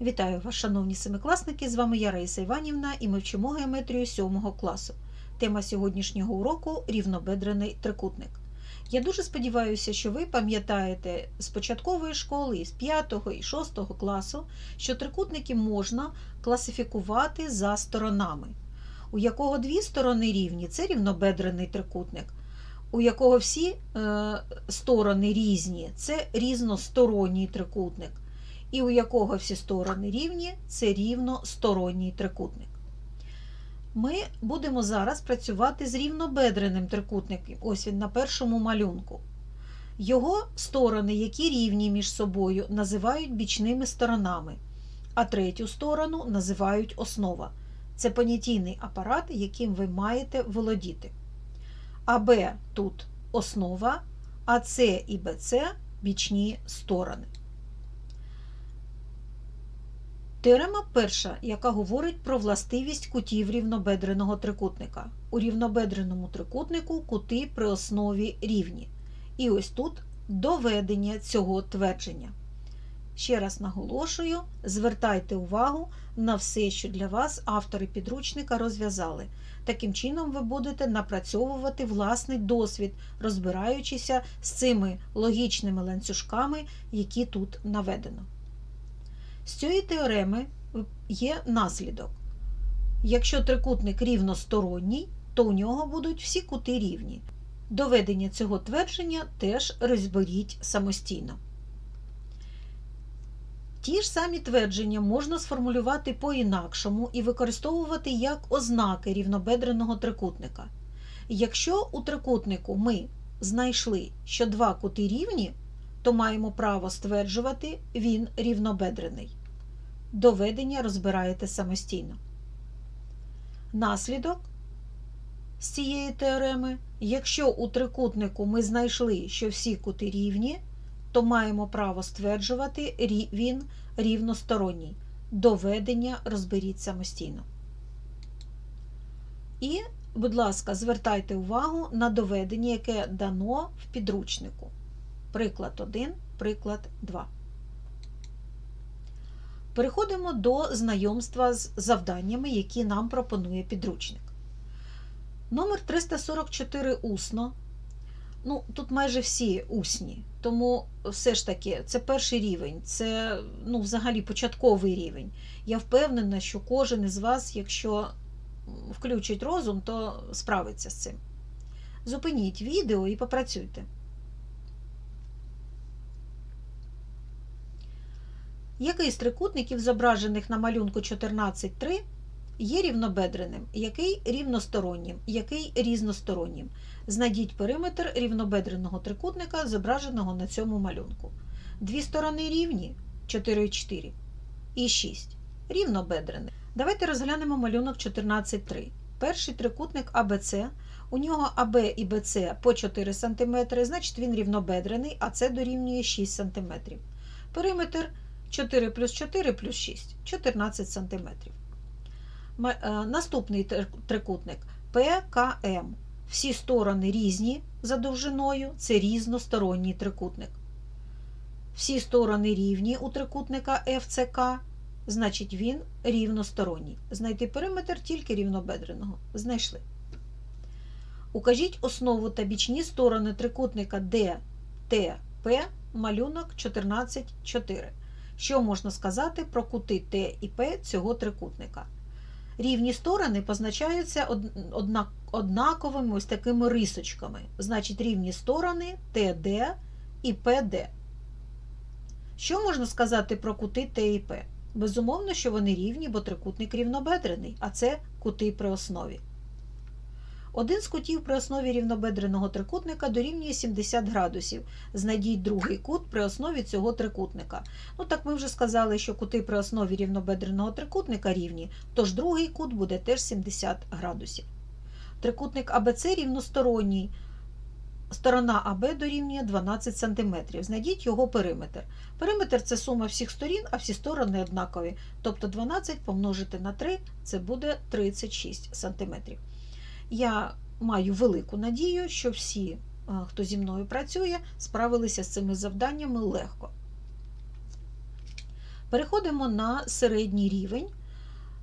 Вітаю вас, шановні семикласники! З вами я Раїса Іванівна і ми вчимо геометрію 7 класу. Тема сьогоднішнього уроку рівнобедрений трикутник. Я дуже сподіваюся, що ви пам'ятаєте з початкової школи, з 5 і 6 класу, що трикутники можна класифікувати за сторонами. У якого дві сторони рівні це рівнобедрений трикутник. У якого всі е, сторони різні, це різносторонній трикутник і у якого всі сторони рівні, це рівносторонній трикутник. Ми будемо зараз працювати з рівнобедреним трикутником. Ось він на першому малюнку. Його сторони, які рівні між собою, називають бічними сторонами, а третю сторону називають основа. Це понятійний апарат, яким ви маєте володіти. АБ тут основа, а С і БЦ бічні сторони. Теорема перша, яка говорить про властивість кутів рівнобедреного трикутника. У рівнобедреному трикутнику кути при основі рівні. І ось тут доведення цього твердження. Ще раз наголошую, звертайте увагу на все, що для вас автори підручника розв'язали. Таким чином, ви будете напрацьовувати власний досвід, розбираючися з цими логічними ланцюжками, які тут наведено. З цієї теореми є наслідок. Якщо трикутник рівносторонній, то у нього будуть всі кути рівні. Доведення цього твердження теж розберіть самостійно. Ті ж самі твердження можна сформулювати по-інакшому і використовувати як ознаки рівнобедреного трикутника. Якщо у трикутнику ми знайшли, що два кути рівні, то маємо право стверджувати, він рівнобедрений. Доведення розбираєте самостійно. Наслідок з цієї теореми, якщо у трикутнику ми знайшли, що всі кути рівні, то маємо право стверджувати, він рівносторонній. Доведення розберіть самостійно. І, будь ласка, звертайте увагу на доведення, яке дано в підручнику. Приклад 1, приклад 2. Переходимо до знайомства з завданнями, які нам пропонує підручник. Номер 344 усно. Ну, Тут майже всі усні, тому все ж таки це перший рівень, це ну, взагалі початковий рівень. Я впевнена, що кожен із вас, якщо включить розум, то справиться з цим. Зупиніть відео і попрацюйте. Який з трикутників, зображених на малюнку 14.3, є рівнобедреним, який рівностороннім, який різностороннім. Знайдіть периметр рівнобедреного трикутника, зображеного на цьому малюнку. Дві сторони рівні 4,4 і 6. Рівнобедрений. Давайте розглянемо малюнок 14.3. Перший трикутник АБЦ. У нього АБ і БЦ по 4 см, значить він рівнобедрений, а це дорівнює 6 см. Периметр 4 плюс 4 плюс 6 14 см. Наступний трикутник ПКМ. Всі сторони різні за довжиною, це різносторонній трикутник. Всі сторони рівні у трикутника ФЦК, значить він рівносторонній. Знайти периметр тільки рівнобедреного. Знайшли. Укажіть основу та бічні сторони трикутника ДТП, малюнок 14,4. Що можна сказати про кути Т і П цього трикутника? Рівні сторони позначаються однаковими ось такими рисочками. Значить, рівні сторони ТД і ПД. Що можна сказати про кути Т і П? Безумовно, що вони рівні, бо трикутник рівнобедрений, а це кути при основі. Один з кутів при основі рівнобедреного трикутника дорівнює 70 градусів. Знайдіть другий кут при основі цього трикутника. Ну так ми вже сказали, що кути при основі рівнобедреного трикутника рівні, тож другий кут буде теж 70 градусів. Трикутник АБЦ рівносторонній. Сторона АБ дорівнює 12 см. Знайдіть його периметр. Периметр це сума всіх сторін, а всі сторони однакові. Тобто 12 помножити на 3 це буде 36 см. Я маю велику надію, що всі, хто зі мною працює, справилися з цими завданнями легко. Переходимо на середній рівень.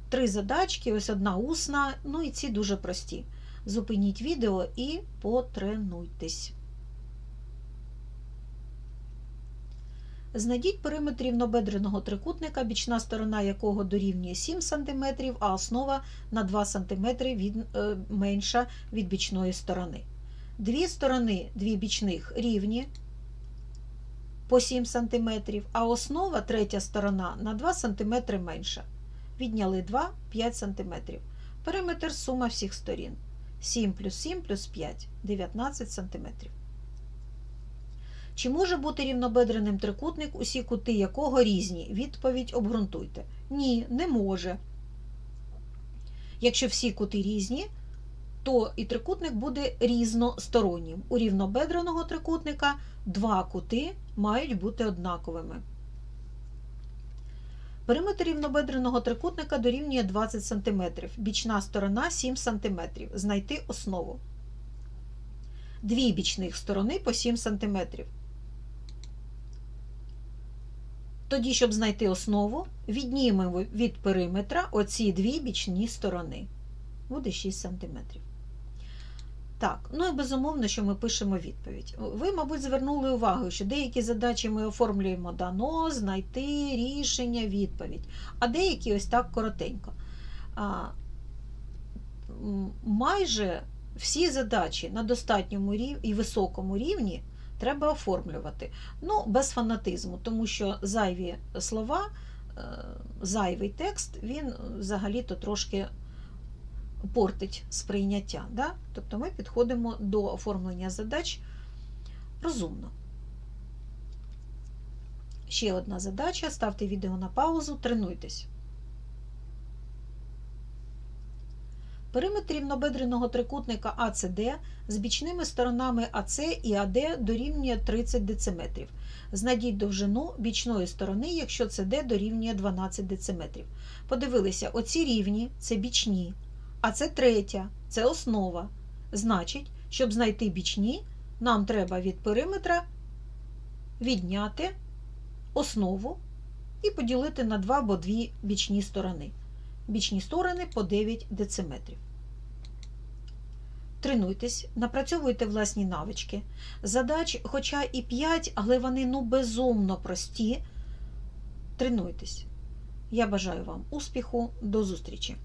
Три задачки, ось одна усна, ну і ці дуже прості. Зупиніть відео і потренуйтесь. Знайдіть периметр рівнобедреного трикутника, бічна сторона якого дорівнює 7 см, а основа на 2 см від, е, менша від бічної сторони. Дві сторони дві бічних рівні по 7 см, а основа третя сторона на 2 см менша. Відняли 2 5 см. Периметр сума всіх сторін. 7 плюс 7 плюс 5 19 см. Чи може бути рівнобедреним трикутник, усі кути якого різні? Відповідь обґрунтуйте. Ні, не може. Якщо всі кути різні, то і трикутник буде різностороннім. У рівнобедреного трикутника два кути мають бути однаковими. Периметр рівнобедреного трикутника дорівнює 20 см, бічна сторона 7 см. Знайти основу. Дві бічних сторони по 7 см. Тоді, щоб знайти основу, віднімемо від периметра оці дві бічні сторони. Буде 6 см. Так, ну і безумовно, що ми пишемо відповідь. Ви, мабуть, звернули увагу, що деякі задачі ми оформлюємо дано, знайти рішення, відповідь, а деякі ось так коротенько. А, майже всі задачі на достатньому рівні і високому рівні треба оформлювати. Ну, без фанатизму, тому що зайві слова, е, зайвий текст, він взагалі-то трошки портить сприйняття. Да? Тобто ми підходимо до оформлення задач розумно. Ще одна задача. Ставте відео на паузу, тренуйтесь. Периметр рівнобедреного трикутника АЦД з бічними сторонами АЦ і АД дорівнює 30 дециметрів. Знайдіть довжину бічної сторони, якщо ЦД дорівнює 12 дециметрів. Подивилися, оці рівні це бічні, а це третя, це основа. Значить, щоб знайти бічні, нам треба від периметра відняти основу і поділити на 2 або 2 бічні сторони. Бічні сторони по 9 дециметрів. Тренуйтесь, напрацьовуйте власні навички. Задач, хоча і 5, але вони ну безумно прості. Тренуйтесь. Я бажаю вам успіху, до зустрічі!